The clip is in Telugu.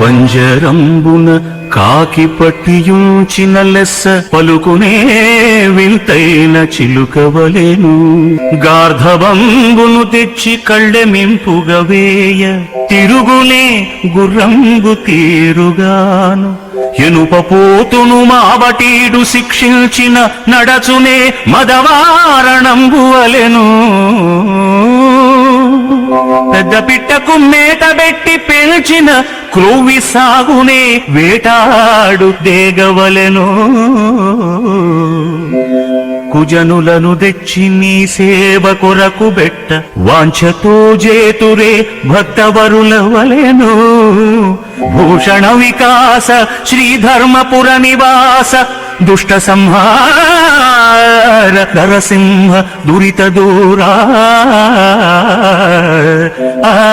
పంజరంబున కాకి పట్టియుంచిన లెస్స పలుకునే వింతైన చిలుకవలేను. గార్ధబంబును తెచ్చి కళ్ళెమింపుగవేయ తిరుగునే గుర్రంగు తీరుగాను. ఎనుప పోతును మాబటీడు శిక్షించిన నడచునే మదవారణంబువలెను పెద్ద పిట్టకు మేత పెట్టి పెంచిన క్రూవి సాగునే వేటాడు దేగవలెను. కుజనులను తెచ్చి నీ సేవ కొరకు బెట్ట వాంఛతో జేతురే భక్తవరుల వలెను. భూషణ వికాస శ్రీధర్మపుర నివాస దుష్ట సంహార నరసింహ దురిత దూరా.